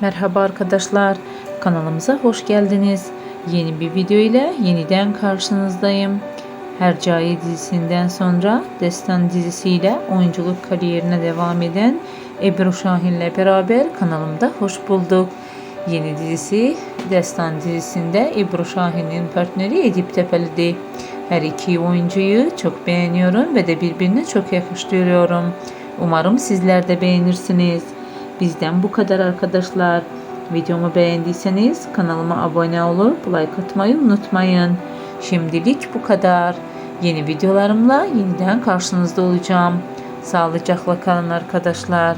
Merhaba arkadaşlar, kanalımıza hoş geldiniz. Yeni bir video ile yeniden karşınızdayım. Hercai dizisinden sonra Destan dizisiyle oyunculuk kariyerine devam eden Ebru Şahin ile beraber kanalımda hoş bulduk. Yeni dizisi Destan dizisinde Ebru Şahin'in partneri Edip Tepeli'di. Her iki oyuncuyu çok beğeniyorum ve de birbirine çok yakıştırıyorum. Umarım sizler de beğenirsiniz. Bizden bu kadar arkadaşlar. Videomu beğendiyseniz kanalıma abone olup like atmayı unutmayın. Şimdilik bu kadar. Yeni videolarımla yeniden karşınızda olacağım. Sağlıcakla kalın arkadaşlar.